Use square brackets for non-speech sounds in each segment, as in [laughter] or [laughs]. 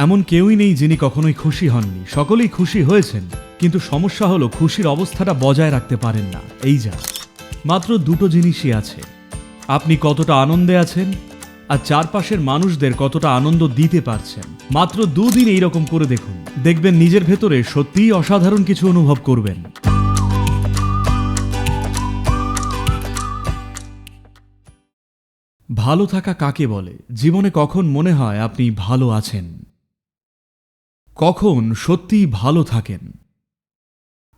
এমন কেউই নেই যিনি কখনোই খুশি হননি। সকলেই খুশি হয়েছেন, কিন্তু সমস্যা হলো খুশির অবস্থাটা বজায় রাখতে পারেন না। এই যা, মাত্র দুটো জিনিসই আছে। আপনি কতটা আনন্দে আছেন আর চারপাশের মানুষদের কতটা আনন্দ দিতে পারছেন। মাত্র দুদিন এইরকম করে দেখুন। দেখবেন নিজের ভেতরে সত্যিই অসাধারণ কিছু অনুভব করবেন। ভালো থাকা কাকে বলে? জীবনে কখন মনে হয় আপনি ভালো আছেন? কখন সত্যিই ভালো থাকেন?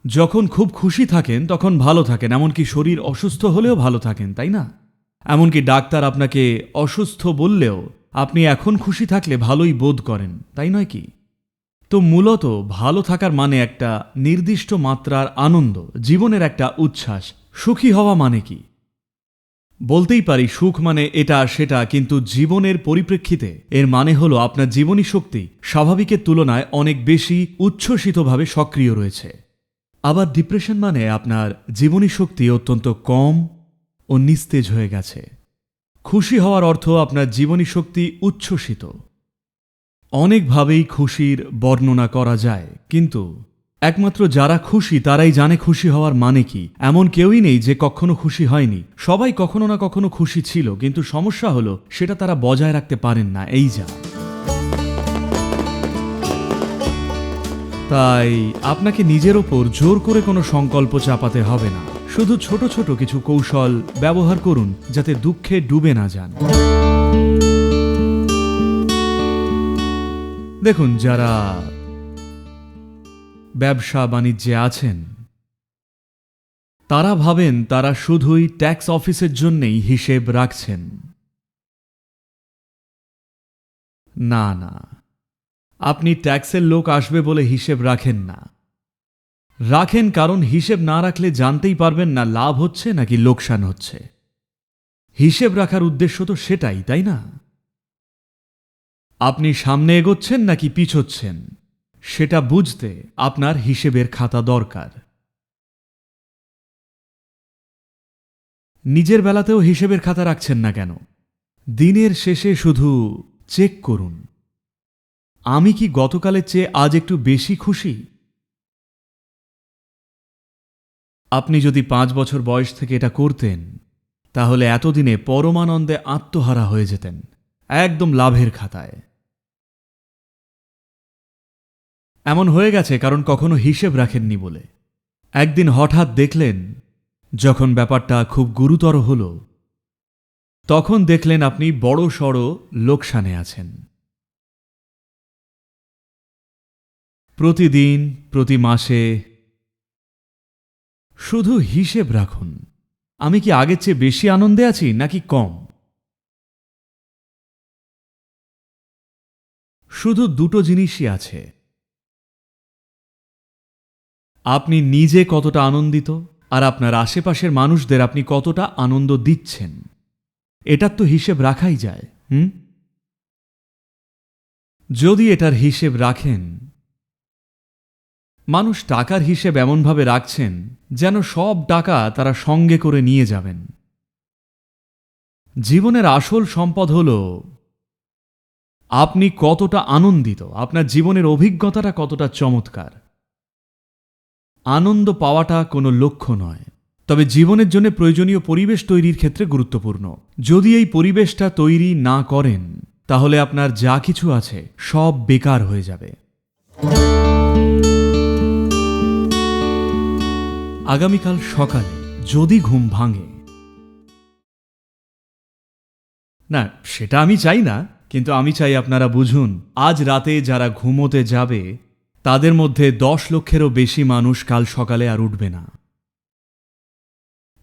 যখন খুব খুশি থাকেন, তখন ভালো থাকেন। এমনকি শরীর অসুস্থ হলেও ভালো থাকেন, তাই না? এমনকি ডাক্তার আপনাকে অসুস্থ বললেও আপনি এখন খুশি থাকলে ভালোই বোধ করেন, তাই নয় কি? তো মূলত ভালো থাকার মানে একটা নির্দিষ্ট মাত্রার আনন্দ, জীবনের একটা উচ্ছ্বাস, সুখী হওয়া মানে কি? বলতেই পারি, সুখ মানে এটা, সেটা, কিন্তু জীবনের পরিপ্রেক্ষিতে এর মানে হলো আপনার জীবনী শক্তি স্বাভাবিকের তুলনায় অনেক বেশি উচ্ছ্বসিতভাবে সক্রিয় রয়েছে। আবার ডিপ্রেশন মানে আপনার জীবনী শক্তি অত্যন্ত কম ও নিস্তেজ হয়ে গেছে। খুশি হওয়ার অর্থ আপনার জীবনী শক্তি উচ্ছ্বসিত। অনেকভাবেই খুশির বর্ণনা করা যায়, কিন্তু একমাত্র যারা খুশি, তারাই জানে খুশি হওয়ার মানে কি। এমন কেউই নেই যে কখনো খুশি হয়নি। সবাই কখনো না কখনো খুশি ছিল, কিন্তু সমস্যা হলো, সেটা তারা বজায় রাখতে পারেন না। এই যা। তাই আপনাকে নিজের ওপর জোর করে কোনো সংকল্প চাপাতে হবে না। শুধু ছোট ছোট কিছু কৌশল ব্যবহার করুন, যাতে দুঃখে ডুবে না যান। দেখুন, যারা ব্যবসা বাণিজ্যে আছেন। তারা ভাবেন তারা শুধুই ট্যাক্স অফিসের জন্যেই হিসেব রাখছেন। না না, আপনি ট্যাক্সের লোক আসবে বলে হিসেব রাখেন না। রাখেন কারণ হিসেব না রাখলে জানতেই পারবেন না লাভ হচ্ছে নাকি লোকসান হচ্ছে। হিসেব রাখার উদ্দেশ্য তো সেটাই, তাই না? আপনি সামনে এগোচ্ছেন নাকি পিছোচ্ছেন? সেটা বুঝতে আপনার হিসেবের খাতা দরকার। নিজের বেলাতেও হিসেবের খাতা রাখছেন না কেন? দিনের শেষে শুধু চেক করুন। আমি কি গতকালের চেয়ে আজ একটু বেশি খুশি? আপনি যদি পাঁচ বছর বয়স থেকে এটা করতেন, তাহলে এতদিনে পরমানন্দে আত্মহারা হয়ে যেতেন, একদম লাভের খাতায়। এমন হয়ে গেছে কারণ কখনো হিসেব রাখেননি বলে। একদিন হঠাৎ দেখলেন, যখন ব্যাপারটা খুব গুরুতর হল, তখন দেখলেন আপনি বড় সড় লোকসানে আছেন। প্রতিদিন, প্রতি মাসে শুধু হিসেব রাখুন। আমি কি আগের চেয়ে বেশি আনন্দে আছি নাকি কম? শুধু দুটো জিনিসই আছে। আপনি নিজে কতটা আনন্দিত আর আপনার আশেপাশের মানুষদের আপনি কতটা আনন্দ দিচ্ছেন? এটার তো হিসেব রাখাই যায়, হুম? যদি এটার হিসেব রাখেন, মানুষ টাকার হিসেব এমনভাবে রাখছেন যেন সব টাকা তারা সঙ্গে করে নিয়ে যাবেন। জীবনের আসল সম্পদ হল, আপনি কতটা আনন্দিত, আপনার জীবনের অভিজ্ঞতাটা কতটা চমৎকার। আনন্দ পাওয়াটা কোনো লক্ষ্য নয়। তবে জীবনের জন্য প্রয়োজনীয় পরিবেশ তৈরির ক্ষেত্রে গুরুত্বপূর্ণ। যদি এই পরিবেশটা তৈরি না করেন, তাহলে আপনার যা কিছু আছে সব বেকার হয়ে যাবে। আগামীকাল সকালে যদি ঘুম ভাঙে। না, সেটা আমি চাই না, কিন্তু আমি চাই আপনারা বুঝুন, আজ রাতে যারা ঘুমোতে যাবে তাদের মধ্যে দশ লক্ষেরও বেশি মানুষ কাল সকালে আর উঠবে না।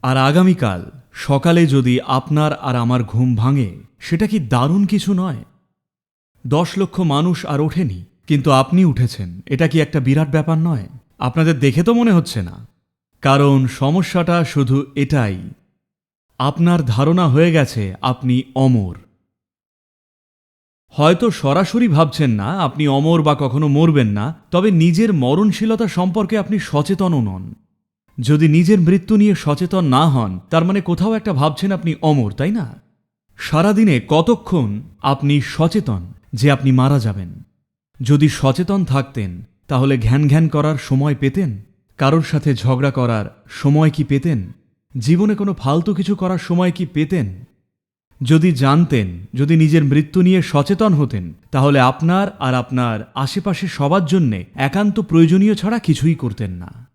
আর আগামীকাল সকালে যদি আপনার আর আমার ঘুম ভাঙে, সেটা কি দারুণ কিছু নয়? দশ লক্ষ মানুষ আর ওঠেনি, কিন্তু আপনি উঠেছেন, এটা কি একটা বিরাট ব্যাপার নয়? আপনাদের দেখে তো মনে হচ্ছে না। কারণ সমস্যাটা শুধু এটাই। আপনার ধারণা হয়ে গেছে, আপনি অমর। হয়তো সরাসরি ভাবছেন না, আপনি অমর বা কখনো মরবেন না, তবে নিজের মরণশীলতা সম্পর্কে আপনি সচেতনও নন। যদি নিজের মৃত্যু নিয়ে সচেতন না হন, তার মানে কোথাও একটা ভাবছেন আপনি অমর, তাই না? সারাদিনে কতক্ষণ আপনি সচেতন যে আপনি মারা যাবেন? যদি সচেতন থাকতেন, তাহলে ঘ্যান ঘ্যান করার সময় পেতেন? কারোর সাথে ঝগড়া করার সময় কি পেতেন? জীবনে কোনো ফালতু কিছু করার সময় কি পেতেন? যদি জানতেন যদি নিজের মৃত্যু নিয়ে সচেতন হতেন তাহলে আপনার আর আপনার আশেপাশে সবার জন্যে একান্ত প্রয়োজনীয় ছাড়া কিছুই করতেন না।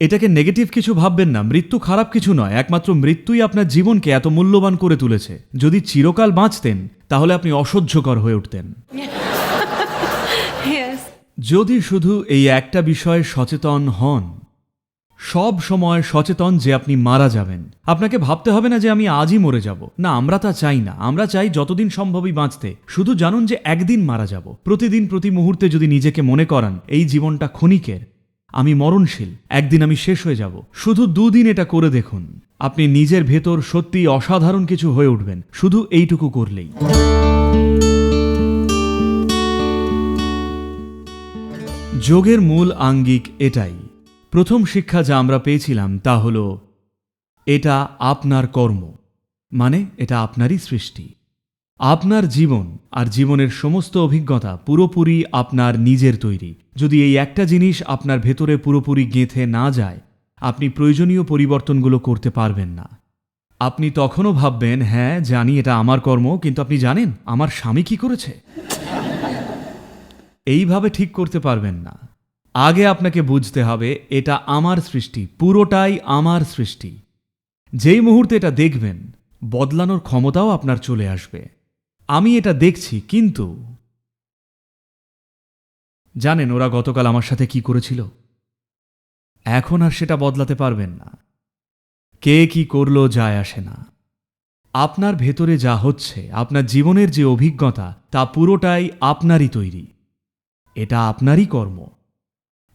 এটাকে নেগেটিভ কিছু ভাববেন না মৃত্যু খারাপ কিছু নয় একমাত্র মৃত্যুই আপনার জীবনকে এত মূল্যবান করে তুলেছে। যদি চিরকাল বাঁচতেন তাহলে আপনি অসহ্যকর হয়ে উঠতেন। [laughs] যদি শুধু এই একটা বিষয়ে সচেতন হন সব সময় সচেতন যে আপনি মারা যাবেন। আপনাকে ভাবতে হবে না যে আমি আজই মরে যাব। না, আমরা তা চাই না। আমরা চাই যতদিন সম্ভবই বাঁচতে। শুধু জানুন যে একদিন মারা যাব। প্রতিদিন, প্রতি মুহূর্তে যদি নিজেকে মনে করান, এই জীবনটা ক্ষণিকের। আমি মরণশীল। একদিন আমি শেষ হয়ে যাব। শুধু দুদিন এটা করে দেখুন। আপনি নিজের ভেতর সত্যি অসাধারণ কিছু হয়ে উঠবেন। শুধু এইটুকু করলেই। যোগের মূল আঙ্গিক এটাই। প্রথম শিক্ষা যা আমরা পেয়েছিলাম তা হল, এটা আপনার কর্ম। মানে এটা আপনারই সৃষ্টি। আপনার জীবন আর জীবনের সমস্ত অভিজ্ঞতা পুরোপুরি আপনার নিজের তৈরি। যদি এই একটা জিনিস আপনার ভেতরে পুরোপুরি গেঁথে না যায়, আপনি প্রয়োজনীয় পরিবর্তনগুলো করতে পারবেন না। আপনি তখনও ভাববেন হ্যাঁ জানি এটা আমার কর্ম, কিন্তু আপনি জানেন, আমার স্বামী কি করেছে? এইভাবে ঠিক করতে পারবেন না। আগে আপনাকে বুঝতে হবে, এটা আমার সৃষ্টি, পুরোটাই আমার সৃষ্টি। যেই মুহূর্তে এটা দেখবেন, বদলানোর ক্ষমতাও আপনার চলে আসবে। আমি এটা দেখছি, কিন্তু জানেন ওরা গতকাল আমার সাথে কি করেছিল? এখন আর সেটা বদলাতে পারবেন না। কে কি করল যায় আসে না। আপনার ভেতরে যা হচ্ছে, আপনার জীবনের যে অভিজ্ঞতা, তা পুরোটাই আপনারই তৈরি। এটা আপনারই কর্ম।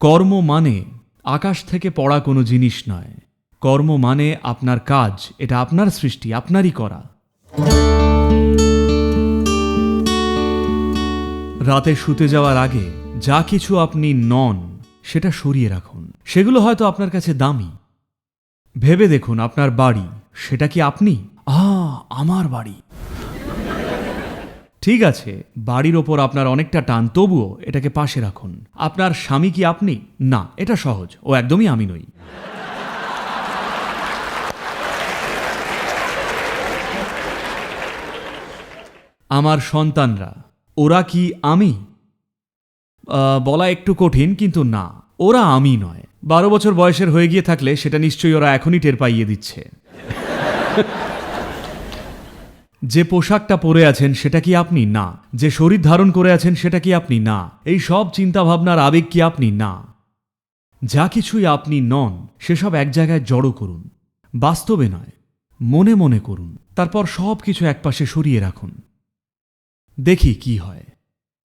কর্ম মানে আকাশ থেকে পড়া কোনো জিনিস নয়। কর্ম মানে আপনার কাজ, এটা আপনার সৃষ্টি, আপনারই করা। রাতে শুতে যাওয়ার আগে যা কিছু আপনি নন, সেটা সরিয়ে রাখুন। সেগুলো হয়তো আপনার কাছে দামি। ভেবে দেখুন, আপনার বাড়ি, সেটা কি আপনি? আ আমার বাড়ি। ঠিক আছে, বাড়ির ওপর আপনার অনেকটা টান, তবুও এটাকে পাশে রাখুন। আপনার স্বামী কি আপনি? না, এটা সহজ, ও একদমই আমি নই। আমার সন্তানরা, ওরা কি আমি? বলা একটু কঠিন, কিন্তু না, ওরা আমি নয়। বারো বছর বয়সের হয়ে গিয়ে থাকলে সেটা নিশ্চয়ই ওরা এখনই টের পাইয়ে দিচ্ছে। যে পোশাকটা পরে আছেন সেটা কি আপনি? না। যে শরীর ধারণ করে আছেন সেটা কি আপনি? না। এই সব চিন্তাভাবনার আবেগ কি আপনি? না। যা কিছুই আপনি নন, সেসব এক জায়গায় জড়ো করুন। বাস্তবে নয়, মনে মনে করুন। তারপর সব কিছু একপাশে সরিয়ে রাখুন। দেখি কি হয়।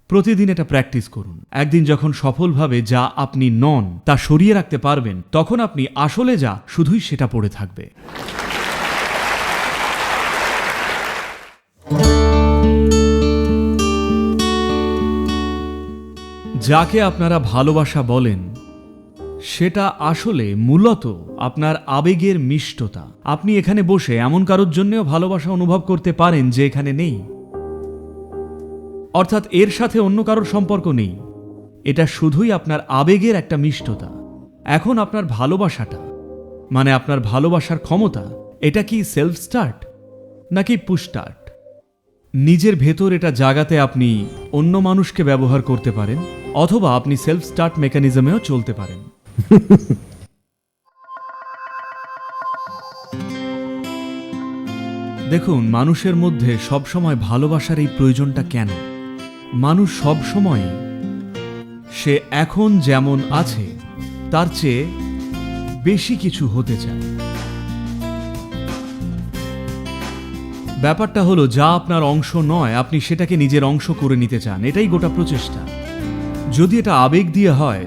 প্রতিদিন এটা প্র্যাকটিস করুন। একদিন যখন সফলভাবে যা আপনি নন তা সরিয়ে রাখতে পারবেন, তখন আপনি আসলে যা, শুধুই সেটা পড়ে থাকবে। যাকে আপনারা ভালোবাসা বলেন, সেটা আসলে মূলত আপনার আবেগের মিষ্টতা। আপনি এখানে বসে এমন কারোর জন্যেও ভালোবাসা অনুভব করতে পারেন যে এখানে নেই। অর্থাৎ এর সাথে অন্য কারোর সম্পর্ক নেই। এটা শুধুই আপনার আবেগের একটা মিষ্টতা। এখন আপনার ভালোবাসাটা মানে আপনার ভালোবাসার ক্ষমতা, এটা কি সেলফ স্টার্ট নাকি পুস্টার্ট নিজের ভেতর এটা জাগাতে আপনি অন্য মানুষকে ব্যবহার করতে পারেন। অথবা আপনি সেলফ স্টার্ট মেকানিজমেও চলতে পারেন। দেখুন, মানুষের মধ্যে সবসময় ভালোবাসার এই প্রয়োজনটা কেন? মানুষ সবসময় সে এখন যেমন আছে, তার চেয়ে বেশি কিছু হতে চায়। ব্যাপারটা হলো, যা আপনার অংশ নয়, আপনি সেটাকে নিজের অংশ করে নিতে চান। এটাই গোটা প্রচেষ্টা। যদি এটা আবেগ দিয়ে হয়,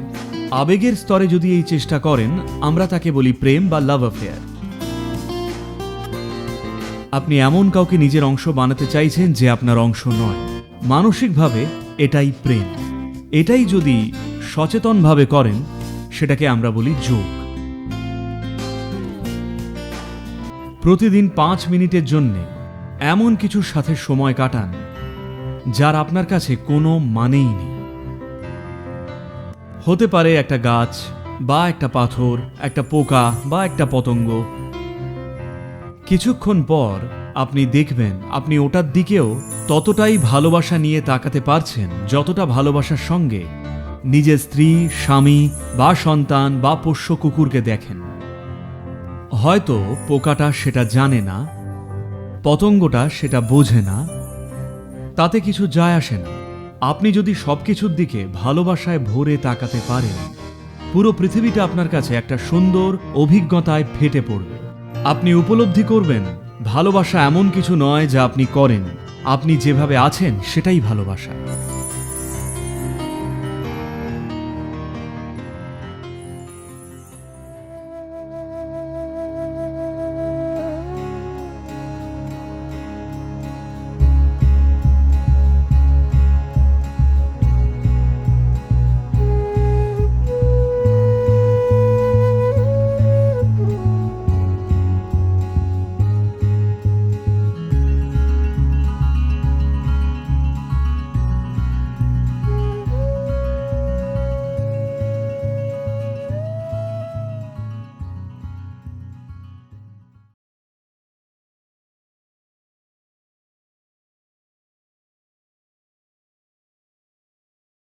আবেগের স্তরে যদি এই চেষ্টা করেন, আমরা তাকে বলি প্রেম বা লাভ অ্যাফেয়ার আপনি এমন কাউকে নিজের অংশ বানাতে চাইছেন যে আপনার অংশ নয়। মানসিকভাবে এটাই প্রেম। এটাই যদি সচেতনভাবে করেন, সেটাকে আমরা বলি যোগ। প্রতিদিন পাঁচ মিনিটের জন্যে এমন কিছুর সাথে সময় কাটান, যার আপনার কাছে কোনো মানেই নেই। হতে পারে একটা গাছ, বা একটা পাথর, একটা পোকা, বা একটা পতঙ্গ। কিছুক্ষণ পর আপনি দেখবেন, আপনি ওটার দিকেও ততটাই ভালোবাসা নিয়ে তাকাতে পারছেন, যতটা ভালোবাসার সঙ্গে নিজের স্ত্রী, স্বামী, বা সন্তান, বা পোষ্য কুকুরকে দেখেন। হয়তো পোকাটা সেটা জানে না, পতঙ্গটা সেটা বোঝে না, তাতে কিছু যায় আসে না। আপনি যদি সবকিছুর দিকে ভালোবাসায় ভরে তাকাতে পারেন, পুরো পৃথিবীটা আপনার কাছে একটা সুন্দর অভিজ্ঞতায় ফেটে পড়বে। আপনি উপলব্ধি করবেন, ভালোবাসা এমন কিছু নয় যা আপনি করেন। আপনি যেভাবে আছেন, সেটাই ভালোবাসা।